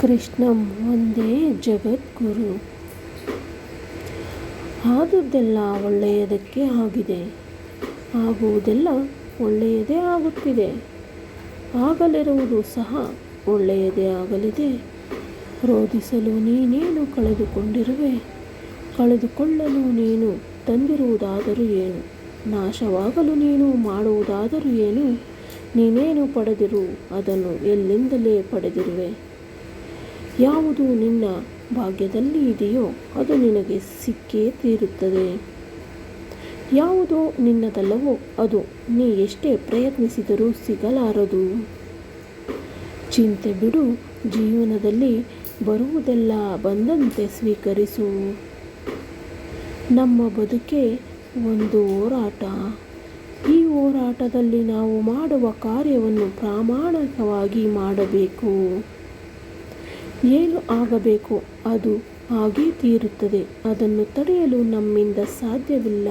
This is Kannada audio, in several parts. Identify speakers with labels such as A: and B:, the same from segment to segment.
A: ಕೃಷ್ಣಂ ಒಂದೇ ಜಗದ್ಗುರು. ಆದುದೆಲ್ಲ ಒಳ್ಳೆಯದಕ್ಕೆ ಆಗಿದೆ. ಆಗುವುದೆಲ್ಲ ಒಳ್ಳೆಯದೇ ಆಗುತ್ತಿದೆ. ಆಗಲಿರುವುದು ಸಹ ಒಳ್ಳೆಯದೇ ಆಗಲಿದೆ. ರೋಧಿಸಲು ನೀನೇನು ಕಳೆದುಕೊಂಡಿರುವೆ? ಕಳೆದುಕೊಳ್ಳಲು ನೀನು ತಂದಿರುವುದಾದರೂ ಏನು? ನಾಶವಾಗಲು ನೀನು ಮಾಡುವುದಾದರೂ ಏನು? ನೀನೇನು ಪಡೆದಿರು? ಅದನ್ನು ಎಲ್ಲಿಂದಲೇ ಪಡೆದಿರುವೆ? ಯಾವುದು ನಿನ್ನ ಭಾಗ್ಯದಲ್ಲಿ ಇದೆಯೋ ಅದು ನಿನಗೆ ಸಿಕ್ಕೇ ತೀರುತ್ತದೆ. ಯಾವುದು ನಿನ್ನದಲ್ಲವೋ ಅದು ನೀ ಎಷ್ಟೇ ಪ್ರಯತ್ನಿಸಿದರೂ ಸಿಗಲಾರದು. ಚಿಂತೆ ಬಿಡು, ಜೀವನದಲ್ಲಿ ಬರುವುದೆಲ್ಲ ಬಂದಂತೆ ಸ್ವೀಕರಿಸು. ನಮ್ಮ ಬದುಕೆ ಒಂದು ಹೋರಾಟ. ಈ ಹೋರಾಟದಲ್ಲಿ ನಾವು ಮಾಡುವ ಕಾರ್ಯವನ್ನು ಪ್ರಾಮಾಣಿಕವಾಗಿ ಮಾಡಬೇಕು. ಏನು ಆಗಬೇಕು ಅದು ಆಗೇ ತೀರುತ್ತದೆ. ಅದನ್ನು ತಡೆಯಲು ನಮ್ಮಿಂದ ಸಾಧ್ಯವಿಲ್ಲ.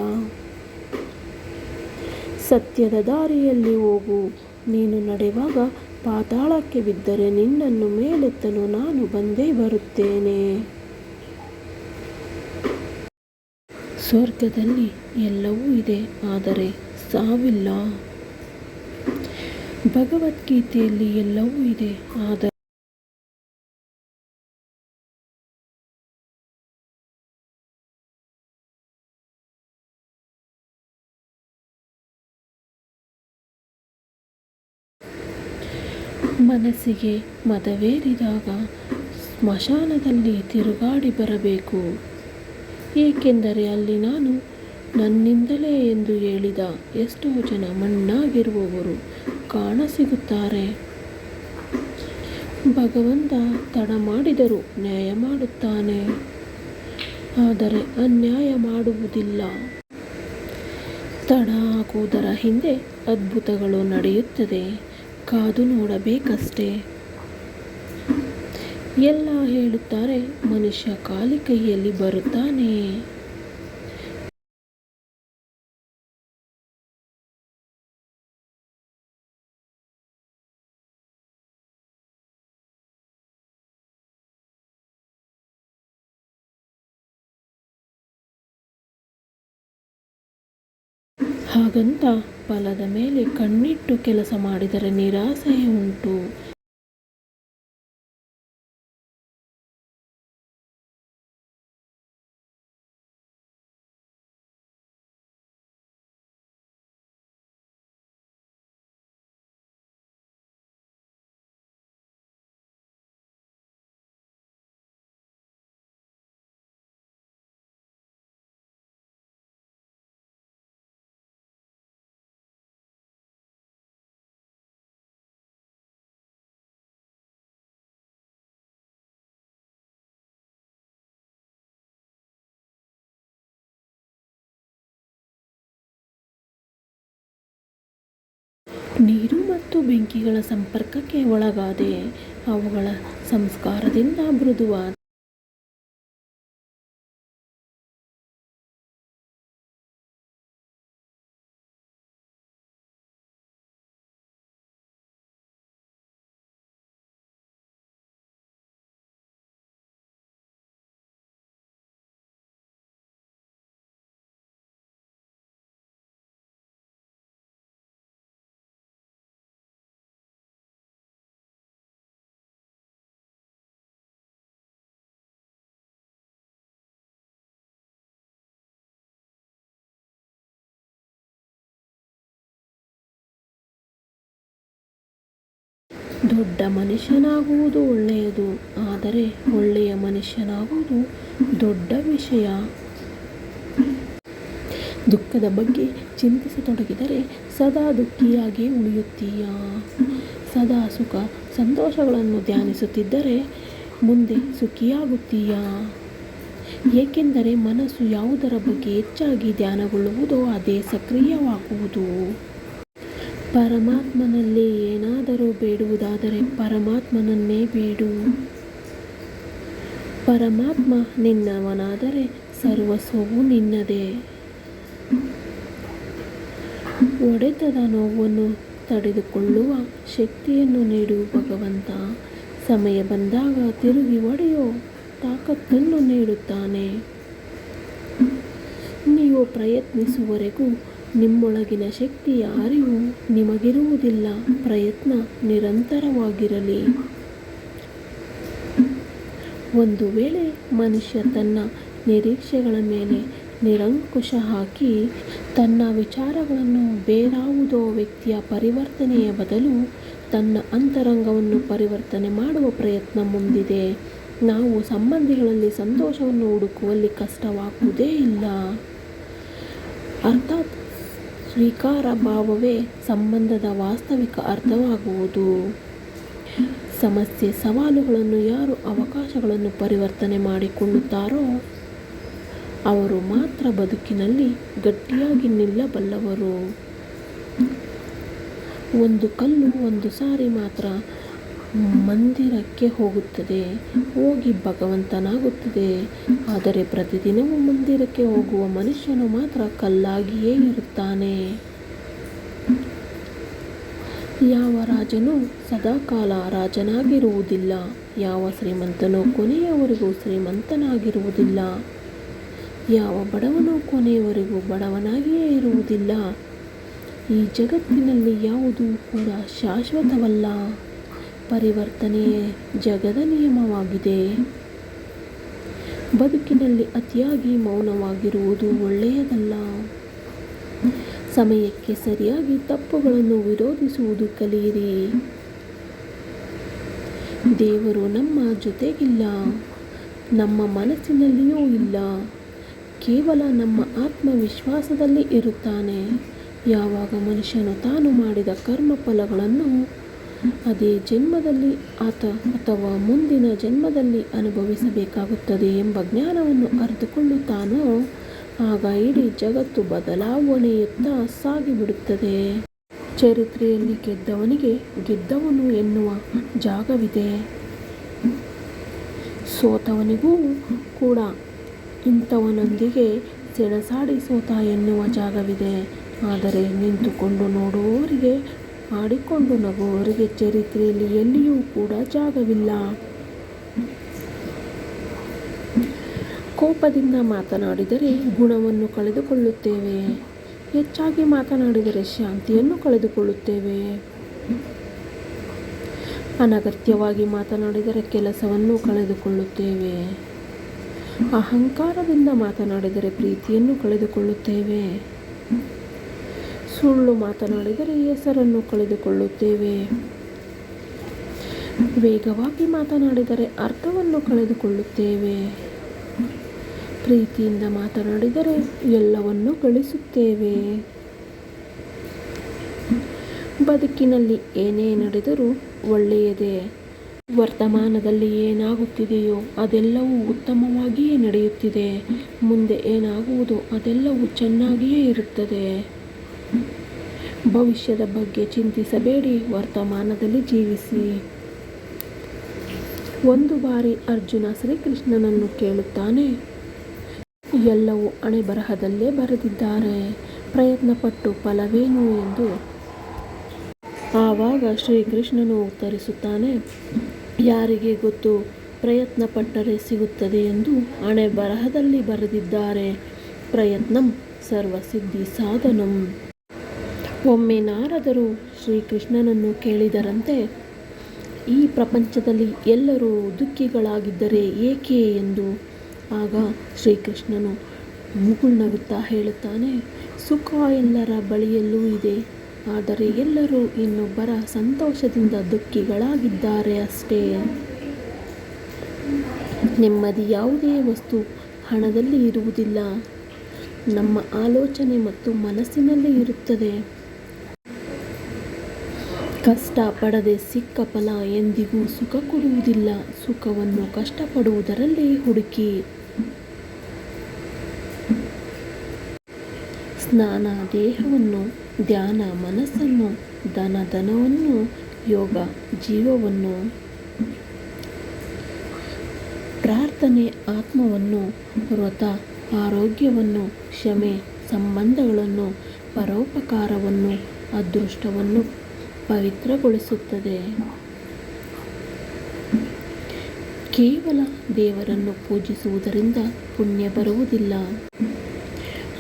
A: ಸತ್ಯದ ದಾರಿಯಲ್ಲಿ ಹೋಗು. ನೀನು ನಡೆವಾಗ ಪಾತಾಳಕ್ಕೆ ಬಿದ್ದರೆ ನಿನ್ನನ್ನು ಮೇಲೆತ್ತಲು ನಾನು ಬಂದೇ ಬರುತ್ತೇನೆ. ಸ್ವರ್ಗದಲ್ಲಿ ಎಲ್ಲವೂ ಇದೆ, ಆದರೆ ಸಾವಿಲ್ಲ. ಭಗವದ್ಗೀತೆಯಲ್ಲಿ ಎಲ್ಲವೂ ಇದೆ, ಆದರೆ ಮನಸ್ಸಿಗೆ ಮದವೇರಿದಾಗ ಸ್ಮಶಾನದಲ್ಲಿ ತಿರುಗಾಡಿ ಬರಬೇಕು. ಏಕೆಂದರೆ ಅಲ್ಲಿ ನಾನು ನನ್ನಿಂದಲೇ ಎಂದು ಹೇಳಿದ ಎಷ್ಟೋ ಜನ ಮಣ್ಣಾಗಿರುವವರು ಕಾಣಸಿಗುತ್ತಾರೆ. ಭಗವಂತ ತಡ ಮಾಡಿದರೂ ನ್ಯಾಯ ಮಾಡುತ್ತಾನೆ. ಆದರೆ ಅನ್ಯಾಯ ಮಾಡುವುದಿಲ್ಲ. ತಡ ಹಾಕುವುದರ ಹಿಂದೆ ಅದ್ಭುತಗಳು ನಡೆಯುತ್ತದೆ. ಕಾದು ನೋಡಬೇಕಷ್ಟೇ. ಎಲ್ಲ ಹೇಳುತ್ತಾರೆ ಮನುಷ್ಯ ಖಾಲಿ ಕೈಯಲ್ಲಿ ಬರುತ್ತಾನೆ. ಹಾಗಂತ ಫಲದ ಮೇಲೆ ಕಣ್ಣಿಟ್ಟು ಕೆಲಸ ಮಾಡಿದರೆ ನಿರಾಸೆ ಉಂಟು. ನೀರು ಮತ್ತು ಬೆಂಕಿಗಳ ಸಂಪರ್ಕಕ್ಕೆ ಒಳಗಾದೆ ಅವುಗಳ ಸಂಸ್ಕಾರದಿಂದ ಮೃದುವಾದ ದೊಡ್ಡ ಮನುಷ್ಯನಾಗುವುದು ಒಳ್ಳೆಯದು, ಆದರೆ ಒಳ್ಳೆಯ ಮನುಷ್ಯನಾಗುವುದು ದೊಡ್ಡ ವಿಷಯ. ದುಃಖದ ಬಗ್ಗೆ ಚಿಂತಿಸತೊಡಗಿದರೆ ಸದಾ ದುಃಖಿಯಾಗಿ ಉಳಿಯುತ್ತೀಯ. ಸದಾ ಸುಖ ಸಂತೋಷಗಳನ್ನು ಧ್ಯಾನಿಸುತ್ತಿದ್ದರೆ ಮುಂದೆ ಸುಖಿಯಾಗುತ್ತೀಯ. ಏಕೆಂದರೆ ಮನಸ್ಸು ಯಾವುದರ ಬಗ್ಗೆ ಹೆಚ್ಚಾಗಿ ಧ್ಯಾನಗೊಳ್ಳುವುದೋ ಅದೇ ಸಕ್ರಿಯವಾಗುವುದು. ಪರಮಾತ್ಮನಲ್ಲಿ ಏನಾದರೂ ಬೇಡುವುದಾದರೆ ಪರಮಾತ್ಮನನ್ನೇ ಬೇಡು. ಪರಮಾತ್ಮ ನಿನ್ನವನಾದರೆ ಸರ್ವಸ್ವವು ನಿನ್ನದೇ. ಒಡೆತದ ನೋವನ್ನು ತಡೆದುಕೊಳ್ಳುವ ಶಕ್ತಿಯನ್ನು ನೀಡು ಭಗವಂತ. ಸಮಯ ಬಂದಾಗ ತಿರುಗಿ ಒಡೆಯೋ ತಾಕತ್ತನ್ನು ನೀಡುತ್ತಾನೆ. ನೀವು ಪ್ರಯತ್ನಿಸುವವರೆಗೂ ನಿಮ್ಮೊಳಗಿನ ಶಕ್ತಿ ಅರಿವು ನಿಮಗಿರುವುದಿಲ್ಲ. ಪ್ರಯತ್ನ ನಿರಂತರವಾಗಿರಲಿ. ಒಂದು ವೇಳೆ ಮನುಷ್ಯ ತನ್ನ ನಿರೀಕ್ಷೆಗಳ ಮೇಲೆ ನಿರಂಕುಶ ಹಾಕಿ ತನ್ನ ವಿಚಾರಗಳನ್ನು ಬೇರಾವುದೋ ವ್ಯಕ್ತಿಯ ಪರಿವರ್ತನೆಯ ಬದಲು ತನ್ನ ಅಂತರಂಗವನ್ನು ಪರಿವರ್ತನೆ ಮಾಡುವ ಪ್ರಯತ್ನ ಮುಂದಿದೆ. ನಾವು ಸಂಬಂಧಿಗಳಲ್ಲಿ ಸಂತೋಷವನ್ನು ಹುಡುಕುವಲ್ಲಿ ಕಷ್ಟವಾಗುವುದೇ ಇಲ್ಲ. ಅರ್ಥಾತ್ ಸ್ವೀಕಾರ ಭಾವವೇ ಸಂಬಂಧದ ವಾಸ್ತವಿಕ ಅರ್ಥವಾಗುವುದು. ಸಮಸ್ಯೆ ಸವಾಲುಗಳನ್ನು ಯಾರು ಅವಕಾಶಗಳನ್ನು ಪರಿವರ್ತನೆ ಮಾಡಿಕೊಳ್ಳುತ್ತಾರೋ ಅವರು ಮಾತ್ರ ಬದುಕಿನಲ್ಲಿ ಗಟ್ಟಿಯಾಗಿ ನಿಲ್ಲಬಲ್ಲವರು. ಒಂದು ಕಲ್ಲು, ಒಂದು ಸಾರಿ ಮಾತ್ರ ಮಂದಿರಕ್ಕೆ ಹೋಗುತ್ತದೆ, ಹೋಗಿ ಭಗವಂತನಾಗುತ್ತದೆ. ಆದರೆ ಪ್ರತಿದಿನವೂ ಮಂದಿರಕ್ಕೆ ಹೋಗುವ ಮನುಷ್ಯನು ಮಾತ್ರ ಕಲ್ಲಾಗಿಯೇ ಇರುತ್ತಾನೆ. ಯಾವ ರಾಜನು ಸದಾಕಾಲ ರಾಜನಾಗಿರುವುದಿಲ್ಲ, ಯಾವ ಶ್ರೀಮಂತನು ಕೊನೆಯವರೆಗೂ ಶ್ರೀಮಂತನಾಗಿರುವುದಿಲ್ಲ. ಯಾವ ಬಡವನು ಕೊನೆಯವರೆಗೂ ಬಡವನಾಗಿಯೇ ಇರುವುದಿಲ್ಲ. ಈ ಜಗತ್ತಿನಲ್ಲಿ ಯಾವುದೂ ಕೂಡ ಶಾಶ್ವತವಲ್ಲ. ಪರಿವರ್ತನೆಯೇ ಜಗದ ನಿಯಮವಾಗಿದೆ. ಬದುಕಿನಲ್ಲಿ ಅತಿಯಾಗಿ ಮೌನವಾಗಿರುವುದು ಒಳ್ಳೆಯದಲ್ಲ. ಸಮಯಕ್ಕೆ ಸರಿಯಾಗಿ ತಪ್ಪುಗಳನ್ನು ವಿರೋಧಿಸುವುದು ಕಲಿಯಿರಿ. ದೇವರು ನಮ್ಮ ಜೊತೆಗಿಲ್ಲ, ನಮ್ಮ ಮನಸ್ಸಿನಲ್ಲಿಯೂ ಇಲ್ಲ, ಕೇವಲ ನಮ್ಮ ಆತ್ಮವಿಶ್ವಾಸದಲ್ಲಿ ಇರುತ್ತಾನೆ. ಯಾವಾಗ ಮನುಷ್ಯನು ತಾನು ಮಾಡಿದ ಕರ್ಮ ಫಲಗಳನ್ನು ಅದೇ ಜನ್ಮದಲ್ಲಿ ಆತ ಅಥವಾ ಮುಂದಿನ ಜನ್ಮದಲ್ಲಿ ಅನುಭವಿಸಬೇಕಾಗುತ್ತದೆ ಎಂಬ ಜ್ಞಾನವನ್ನು ಅರಿತುಕೊಳ್ಳುತ್ತಾನೋ ಆಗ ಇಡೀ ಜಗತ್ತು ಬದಲಾವಣೆಯತ್ತ ಸಾಗಿಬಿಡುತ್ತದೆ. ಚರಿತ್ರೆಯಲ್ಲಿ ಗೆದ್ದವನಿಗೆ ಗೆದ್ದವನು ಎನ್ನುವ ಜಾಗವಿದೆ. ಸೋತವನಿಗೂ ಕೂಡ ಇಂಥವನೊಂದಿಗೆ ಸೆಣಸಾಡಿ ಸೋತ ಎನ್ನುವ ಜಾಗವಿದೆ. ಆದರೆ ನಿಂತುಕೊಂಡು ನೋಡುವವರಿಗೆ ಆಡಿಕೊಂಡು ನಗುವವರಿಗೆ ಚರಿತ್ರೆಯಲ್ಲಿ ಎಲ್ಲಿಯೂ ಕೂಡ ಜಾಗವಿಲ್ಲ. ಕೋಪದಿಂದ ಮಾತನಾಡಿದರೆ ಗುಣವನ್ನು ಕಳೆದುಕೊಳ್ಳುತ್ತೇವೆ. ಹೆಚ್ಚಾಗಿ ಮಾತನಾಡಿದರೆ ಶಾಂತಿಯನ್ನು ಕಳೆದುಕೊಳ್ಳುತ್ತೇವೆ. ಅನಗತ್ಯವಾಗಿ ಮಾತನಾಡಿದರೆ ಕೆಲಸವನ್ನು ಕಳೆದುಕೊಳ್ಳುತ್ತೇವೆ. ಅಹಂಕಾರದಿಂದ ಮಾತನಾಡಿದರೆ ಪ್ರೀತಿಯನ್ನು ಕಳೆದುಕೊಳ್ಳುತ್ತೇವೆ. ಸುಳ್ಳು ಮಾತನಾಡಿದರೆ ಹೆಸರನ್ನು ಕಳೆದುಕೊಳ್ಳುತ್ತೇವೆ. ವೇಗವಾಗಿ ಮಾತನಾಡಿದರೆ ಅರ್ಥವನ್ನು ಕಳೆದುಕೊಳ್ಳುತ್ತೇವೆ. ಪ್ರೀತಿಯಿಂದ ಮಾತನಾಡಿದರೆ ಎಲ್ಲವನ್ನು ಗಳಿಸುತ್ತೇವೆ. ಬದುಕಿನಲ್ಲಿ ಏನೇ ನಡೆದರೂ ಒಳ್ಳೆಯದೇ. ವರ್ತಮಾನದಲ್ಲಿ ಏನಾಗುತ್ತಿದೆಯೋ ಅದೆಲ್ಲವೂ ಉತ್ತಮವಾಗಿಯೇ ನಡೆಯುತ್ತಿದೆ. ಮುಂದೆ ಏನಾಗುವುದೋ ಅದೆಲ್ಲವೂ ಚೆನ್ನಾಗಿಯೇ ಇರುತ್ತದೆ. ಭವಿಷ್ಯದ ಬಗ್ಗೆ ಚಿಂತಿಸಬೇಡಿ, ವರ್ತಮಾನದಲ್ಲಿ ಜೀವಿಸಿ. ಒಂದು ಬಾರಿ ಅರ್ಜುನ ಶ್ರೀಕೃಷ್ಣನನ್ನು ಕೇಳುತ್ತಾನೆ, ಎಲ್ಲವೂ ಹಣೆ ಬರಹದಲ್ಲೇ ಬರೆದಿದ್ದಾರೆ, ಪ್ರಯತ್ನಪಟ್ಟು ಫಲವೇನು ಎಂದು. ಆವಾಗ ಶ್ರೀಕೃಷ್ಣನು ಉತ್ತರಿಸುತ್ತಾನೆ, ಯಾರಿಗೆ ಗೊತ್ತು ಪ್ರಯತ್ನ ಪಟ್ಟರೆ ಸಿಗುತ್ತದೆ ಎಂದು ಹಣೆ ಬರಹದಲ್ಲಿ ಬರೆದಿದ್ದಾರೆ, ಪ್ರಯತ್ನಂ ಸರ್ವಸಿದ್ಧಿ ಸಾಧನಂ. ಒಮ್ಮೆ ನಾರದರು ಶ್ರೀಕೃಷ್ಣನನ್ನು ಕೇಳಿದರಂತೆ, ಈ ಪ್ರಪಂಚದಲ್ಲಿ ಎಲ್ಲರೂ ದುಃಖಿಗಳಾಗಿದ್ದರೆ ಏಕೆ ಎಂದು. ಆಗ ಶ್ರೀಕೃಷ್ಣನು ಮುಗುಳ್ನಗುತ್ತಾ ಹೇಳುತ್ತಾನೆ, ಸುಖ ಎಲ್ಲರ ಬಳಿಯಲ್ಲೂ ಇದೆ, ಆದರೆ ಎಲ್ಲರೂ ಇನ್ನೊಬ್ಬರ ಸಂತೋಷದಿಂದ ದುಃಖಿಗಳಾಗಿದ್ದಾರೆ ಅಷ್ಟೇ. ನೆಮ್ಮದಿ ಯಾವುದೇ ವಸ್ತು ಹಣದಲ್ಲಿ ಇರುವುದಿಲ್ಲ, ನಮ್ಮ ಆಲೋಚನೆ ಮತ್ತು ಮನಸ್ಸಿನಲ್ಲಿ ಇರುತ್ತದೆ. ಕಷ್ಟ ಪಡದೆ ಸಿಕ್ಕ ಫಲ ಎಂದಿಗೂ ಸುಖ ಕೊಡುವುದಿಲ್ಲ. ಸುಖವನ್ನು ಕಷ್ಟಪಡುವುದರಲ್ಲಿ ಹುಡುಕಿ. ಸ್ನಾನ, ದೇಹವನ್ನು, ಧ್ಯಾನ, ಮನಸ್ಸನ್ನು, ಧನ, ಧನವನ್ನು, ಯೋಗ, ಜೀವವನ್ನು, ಪ್ರಾರ್ಥನೆ, ಆತ್ಮವನ್ನು, ವ್ರತ, ಆರೋಗ್ಯವನ್ನು, ಕ್ಷಮೆ, ಸಂಬಂಧಗಳನ್ನು, ಪರೋಪಕಾರವನ್ನು, ಅದೃಷ್ಟವನ್ನು ಪವಿತ್ರಗೊಳಿಸುತ್ತದೆ. ಕೇವಲ ದೇವರನ್ನು ಪೂಜಿಸುವುದರಿಂದ ಪುಣ್ಯ ಬರುವುದಿಲ್ಲ.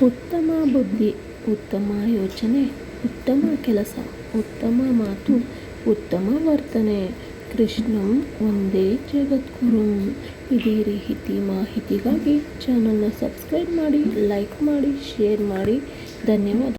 A: ಉತ್ತಮ ಬುದ್ಧಿ, ಉತ್ತಮ ಯೋಚನೆ, ಉತ್ತಮ ಕೆಲಸ, ಉತ್ತಮ ಮಾತು, ಉತ್ತಮ ವರ್ತನೆ, ಕೃಷ್ಣಂ ಒಂದೇ ಜಗದ್ಗುರು. ಇದೇ ರೀತಿ ಮಾಹಿತಿಗಾಗಿ ಚಾನಲ್ನ ಸಬ್ಸ್ಕ್ರೈಬ್ ಮಾಡಿ, ಲೈಕ್ ಮಾಡಿ, ಶೇರ್ ಮಾಡಿ. ಧನ್ಯವಾದ.